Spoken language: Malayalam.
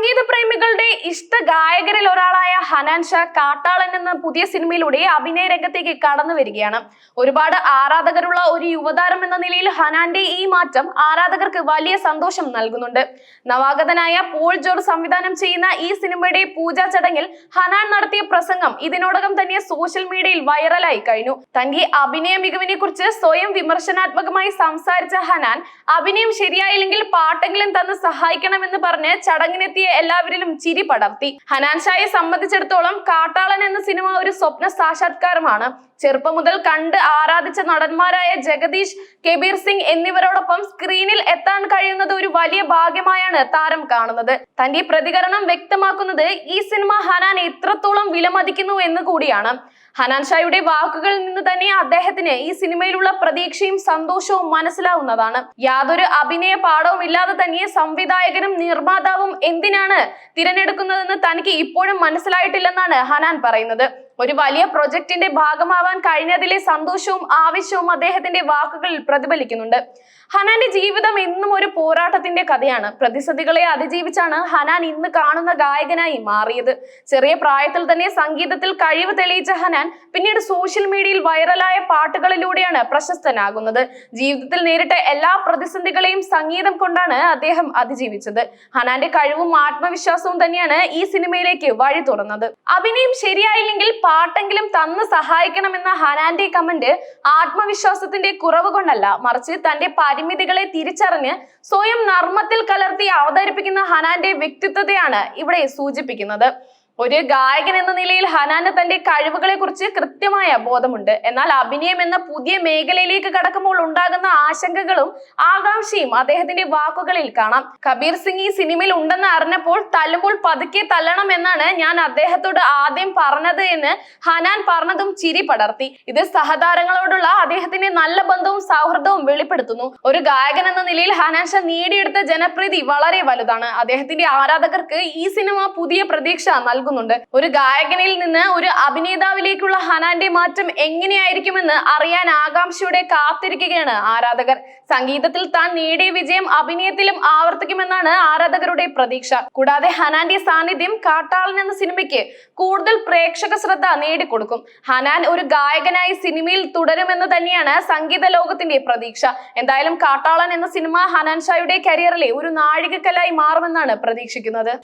സംഗീത പ്രേമികളുടെ ഇഷ്ട ഗായകരിൽ ഒരാളായ ഹനാൻ ഷാ കാട്ടാളൻ എന്ന പുതിയ സിനിമയിലൂടെ അഭിനയ രംഗത്തേക്ക് കടന്നു വരികയാണ്. ഒരുപാട് ആരാധകരുള്ള ഒരു യുവതാരം എന്ന നിലയിൽ ഹനാന്റെ ഈ മാറ്റം ആരാധകർക്ക് വലിയ സന്തോഷം നൽകുന്നുണ്ട്. നവാഗതനായ പോൾ ജോർജ് സംവിധാനം ചെയ്യുന്ന ഈ സിനിമയുടെ പൂജാ ചടങ്ങിൽ ഹനാൻ നടത്തിയ പ്രസംഗം ഇതിനോടകം തന്നെ സോഷ്യൽ മീഡിയയിൽ വൈറലായി കഴിഞ്ഞു. തന്റെ അഭിനയ മികവിനെ കുറിച്ച് സ്വയം വിമർശനാത്മകമായി സംസാരിച്ച ഹനാൻ അഭിനയം ശരിയായില്ലെങ്കിൽ പാട്ടെങ്കിലും തന്ന് സഹായിക്കണമെന്ന് പറഞ്ഞ് ചടങ്ങിനെത്തിയ എല്ലാവരിലും ചിരി പടർത്തി. ഹനാൻ ഷായെ സംബന്ധിച്ചിടത്തോളം കാട്ടാളൻ എന്ന സിനിമ ഒരു സ്വപ്ന സാക്ഷാത്കാരമാണ്. ചെറുപ്പം മുതൽ കണ്ട് ആരാധിച്ച നടന്മാരായ ജഗദീഷ് കബീർ സിംഗ് എന്നിവരോടൊപ്പം സ്ക്രീനിൽ എത്താൻ കഴിയുന്നത് ഒരു വലിയ ഭാഗ്യമായാണ് താരം കാണുന്നത്. തന്റെ പ്രതികരണം വ്യക്തമാക്കുന്നത് ഈ സിനിമ ഹനാൻ എത്രത്തോളം വിലമതിക്കുന്നു എന്ന് കൂടിയാണ്. ഹനാൻ ഷായുടെ വാക്കുകളിൽ നിന്ന് തന്നെ അദ്ദേഹത്തിന് ഈ സിനിമയിലുള്ള പ്രതീക്ഷയും സന്തോഷവും മനസ്സിലാവുന്നതാണ്. യാതൊരു അഭിനയ പാഠവും ഇല്ലാതെ തന്നെ സംവിധായകനും നിർമ്മാതാവും എന്തിനാണ് തിരഞ്ഞെടുക്കുന്നതെന്ന് തനിക്ക് ഇപ്പോഴും മനസ്സിലായിട്ടില്ലെന്നാണ് ഹനാൻ പറയുന്നത്. ഒരു വലിയ പ്രൊജക്ടിന്റെ ഭാഗമാവാൻ കഴിഞ്ഞതിലെ സന്തോഷവും ആവശ്യവും അദ്ദേഹത്തിന്റെ വാക്കുകളിൽ പ്രതിഫലിക്കുന്നുണ്ട്. ഹനാന്റെ ജീവിതം എന്നും ഒരു പോരാട്ടത്തിന്റെ കഥയാണ്. പ്രതിസന്ധികളെ അതിജീവിച്ചാണ് ഹനാൻ ഇന്ന് കാണുന്ന ഗായകനായി മാറിയത്. ചെറിയ പ്രായത്തിൽ തന്നെ സംഗീതത്തിൽ കഴിവ് തെളിയിച്ച ഹനാൻ പിന്നീട് സോഷ്യൽ മീഡിയയിൽ വൈറലായ പാട്ടുകളിലൂടെയാണ് പ്രശസ്തനാകുന്നത്. ജീവിതത്തിൽ നേരിട്ട എല്ലാ പ്രതിസന്ധികളെയും സംഗീതം കൊണ്ടാണ് അദ്ദേഹം അതിജീവിച്ചത്. ഹനാന്റെ കഴിവും ആത്മവിശ്വാസവും തന്നെയാണ് ഈ സിനിമയിലേക്ക് വഴി തുറന്നത്. അഭിനയം ശരിയായില്ലെങ്കിൽ പാട്ടെങ്കിലും തന്ന് സഹായിക്കണമെന്ന ഹനാന്റെ കമന്റ് ആത്മവിശ്വാസത്തിന്റെ കുറവ് കൊണ്ടല്ല മറിച്ച് തന്റെ പരിമിതികളെ തിരിച്ചറിഞ്ഞ് സ്വയം നർമ്മത്തിൽ കലർത്തി അവതരിപ്പിക്കുന്ന ഹനാന്റെ വ്യക്തിത്വത്തെയാണ് ഇവിടെ സൂചിപ്പിക്കുന്നത്. ഒരു ഗായകൻ എന്ന നിലയിൽ ഹനാന് തന്റെ കഴിവുകളെ കുറിച്ച് കൃത്യമായ ബോധമുണ്ട്. എന്നാൽ അഭിനയം എന്ന പുതിയ മേഖലയിലേക്ക് കടക്കുമ്പോൾ ഉണ്ടാകുന്ന ആശങ്കകളും ആകാംക്ഷയും അദ്ദേഹത്തിന്റെ വാക്കുകളിൽ കാണാം. കബീർ സിംഗ് ഈ സിനിമയിൽ ഉണ്ടെന്ന് അറിഞ്ഞപ്പോൾ തല്ലുമ്പോൾ പതുക്കെ തല്ലണം എന്നാണ് ഞാൻ അദ്ദേഹത്തോട് ആദ്യം പറഞ്ഞത് എന്ന് ഹനാൻ പറഞ്ഞതും ചിരി പടർത്തി. ഇത് സഹതാരങ്ങളോടുള്ള അദ്ദേഹത്തിന്റെ നല്ല ബന്ധവും സൗഹൃദവും വെളിപ്പെടുത്തുന്നു. ഒരു ഗായകൻ എന്ന നിലയിൽ ഹനാൻ ഷാ നേടിയെടുത്ത ജനപ്രീതി വളരെ വലുതാണ്. അദ്ദേഹത്തിന്റെ ആരാധകർക്ക് ഈ സിനിമ പുതിയ പ്രതീക്ഷ നൽകുന്നുണ്ട്. ഒരു ഗായകനിൽ നിന്ന് ഒരു അഭിനേതാവിലേക്കുള്ള ഹനാന്റെ മാറ്റം എങ്ങനെയായിരിക്കുമെന്ന് അറിയാൻ ആകാംക്ഷയോടെ കാത്തിരിക്കുകയാണ് ആരാധകർ. സംഗീതത്തിൽ താൻ നേടിയ വിജയം അഭിനയത്തിലും ആവർത്തിക്കുമെന്നാണ് ആരാധകരുടെ പ്രതീക്ഷ. കൂടാതെ ഹനാന്റെ സാന്നിധ്യം കാട്ടാളൻ എന്ന സിനിമയ്ക്ക് കൂടുതൽ പ്രേക്ഷക ശ്രദ്ധ നേടിക്കൊടുക്കും. ഹനാൻ ഒരു ഗായകനായി സിനിമയിൽ തുടരുമെന്ന് തന്നെയാണ് സംഗീത ലോകത്തിന്റെ പ്രതീക്ഷ. എന്തായാലും കാട്ടാളൻ എന്ന സിനിമ ഹനാൻ ഷായുടെ കരിയറിലെ ഒരു നാഴികക്കല്ലായി മാറുമെന്നാണ് പ്രതീക്ഷിക്കുന്നത്.